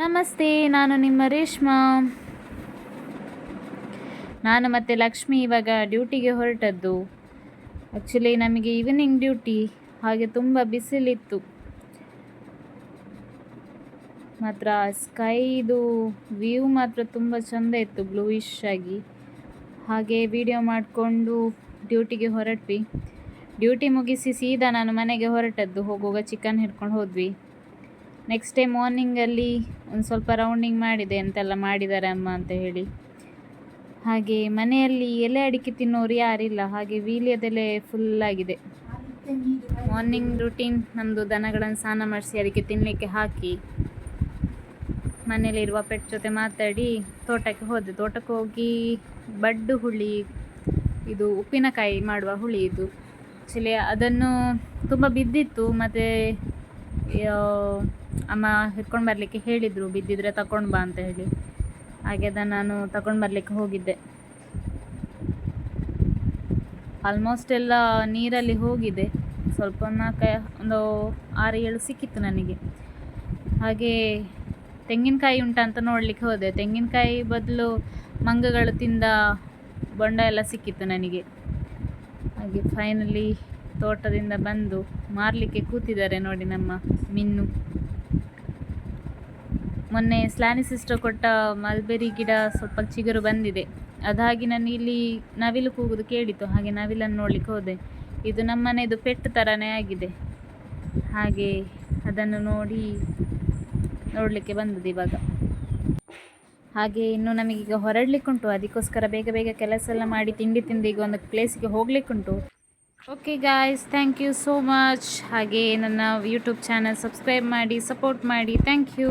ನಮಸ್ತೆ, ನಾನು ನಿಮ್ಮ ರೇಷ್ಮಾ. ನಾನು ಮತ್ತು ಲಕ್ಷ್ಮಿ ಇವಾಗ ಡ್ಯೂಟಿಗೆ ಹೊರಟದ್ದು. ಆ್ಯಕ್ಚುಲಿ ನಮಗೆ ಈವ್ನಿಂಗ್ ಡ್ಯೂಟಿ ಹಾಗೆ ತುಂಬ ಬಿಸಿಲಿತ್ತು. ಮಾತ್ರ ಸ್ಕೈದು ವ್ಯೂ ಮಾತ್ರ ತುಂಬ ಚೆಂದ ಇತ್ತು ಬ್ಲೂಯಿಶ್ ಆಗಿ. ಹಾಗೆ ವಿಡಿಯೋ ಮಾಡಿಕೊಂಡು ಡ್ಯೂಟಿಗೆ ಹೊರಟ್ವಿ. ಡ್ಯೂಟಿ ಮುಗಿಸಿ ಸೀದಾ ನಾನು ಮನೆಗೆ ಹೊರಟದ್ದು. ಹೋಗುವಾಗ ಚಿಕನ್ ಹಿಡ್ಕೊಂಡು ಹೋದ್ವಿ. ನೆಕ್ಸ್ಟ್ ಡೇ ಮಾರ್ನಿಂಗಲ್ಲಿ ಒಂದು ಸ್ವಲ್ಪ ರೌಂಡಿಂಗ್ ಮಾಡಿದೆ ಅಂತೆಲ್ಲ ಮಾಡಿದ್ದಾರೆ ಅಮ್ಮ ಅಂತ ಹೇಳಿ. ಹಾಗೆ ಮನೆಯಲ್ಲಿ ಎಲೆ ಅಡಿಕೆ ತಿನ್ನೋರು ಯಾರಿಲ್ಲ, ಹಾಗೆ ವೀಳ್ಯದೆಲೆ ಫುಲ್ಲಾಗಿದೆ ಮಾರ್ನಿಂಗ್ ರುಟೀನ್ ನಮ್ಮದು ದನಗಳನ್ನು ಸ್ನಾನ ಮಾಡಿಸಿ ಅದಕ್ಕೆ ತಿನ್ನಲಿಕ್ಕೆ ಹಾಕಿ ಮನೆಯಲ್ಲಿರುವ ಪೆಟ್ ಜೊತೆ ಮಾತಾಡಿ ತೋಟಕ್ಕೆ ಹೋದೆ. ತೋಟಕ್ಕೆ ಹೋಗಿ ಬಡ್ಡು ಹುಳಿ, ಇದು ಉಪ್ಪಿನಕಾಯಿ ಮಾಡುವ ಹುಳಿ ಇದು. ಆ್ಯಕ್ಚುಲಿ ಅದನ್ನು ತುಂಬ ಬಿದ್ದಿತ್ತು, ಮತ್ತು ಅಮ್ಮ ಹಿಡ್ಕೊಂಡು ಬರಲಿಕ್ಕೆ ಹೇಳಿದರು, ಬಿದ್ದಿದ್ರೆ ತಗೊಂಡು ಬಾ ಅಂತ ಹೇಳಿ. ಹಾಗೆ ಅದನ್ನು ನಾನು ತಗೊಂಡು ಬರಲಿಕ್ಕೆ ಹೋಗಿದ್ದೆ. ಆಲ್ಮೋಸ್ಟ್ ಎಲ್ಲ ನೀರಲ್ಲಿ ಹೋಗಿದೆ. ಸ್ವಲ್ಪ ನಾಲ್ಕು ಒಂದು ಆರು ಏಳು ಸಿಕ್ಕಿತ್ತು ನನಗೆ. ಹಾಗೆ ತೆಂಗಿನಕಾಯಿ ಉಂಟಾ ಅಂತ ನೋಡಲಿಕ್ಕೆ ಹೋದೆ. ತೆಂಗಿನಕಾಯಿ ಬದಲು ಮಂಗಗಳು ತಿಂದ ಬೊಂಡ ಎಲ್ಲ ಸಿಕ್ಕಿತ್ತು ನನಗೆ. ಹಾಗೆ ಫೈನಲಿ ತೋಟದಿಂದ ಬಂದು ಮಾರಲಿಕ್ಕೆ ಕೂತಿದ್ದಾರೆ ನೋಡಿ ನಮ್ಮ ಮಿನ್ನು. ಮೊನ್ನೆ ಸ್ಲಾನಿ ಸಿಸ್ಟರ್ ಕೊಟ್ಟ ಮಲ್ಬೆರಿ ಗಿಡ ಸ್ವಲ್ಪ ಚಿಗುರು ಬಂದಿದೆ. ಅದಾಗಿ ನಾನು ಇಲ್ಲಿ ನವಿಲು ಕೂಗುದು ಕೇಳಿತು ಹಾಗೆ ನವಿಲನ್ನು ನೋಡ್ಲಿಕ್ಕೆ ಹೋದೆ. ಇದು ನಮ್ಮನೆಯದು ಪೆಟ್ ಥರನೇ ಆಗಿದೆ. ಹಾಗೆ ಅದನ್ನು ನೋಡಿ ನೋಡಲಿಕ್ಕೆ ಬಂದದ್ದು ಇವಾಗ. ಹಾಗೆ ಇನ್ನು ನಮಗೀಗ ಹೊರಡ್ಲಿಕ್ಕುಂಟು, ಅದಕ್ಕೋಸ್ಕರ ಬೇಗ ಬೇಗ ಕೆಲಸ ಎಲ್ಲ ಮಾಡಿ ತಿಂಡಿ ತಿಂದು ಈಗ ಒಂದು ಪ್ಲೇಸಿಗೆ ಹೋಗ್ಲಿಕ್ಕುಂಟು. Okay guys thank you so much ಹಾಗೆ ನನ್ನ ಯೂಟ್ಯೂಬ್ ಚಾನಲ್ ಸಬ್ಸ್ಕ್ರೈಬ್ ಮಾಡಿ ಸಪೋರ್ಟ್ ಮಾಡಿ ಥ್ಯಾಂಕ್ ಯು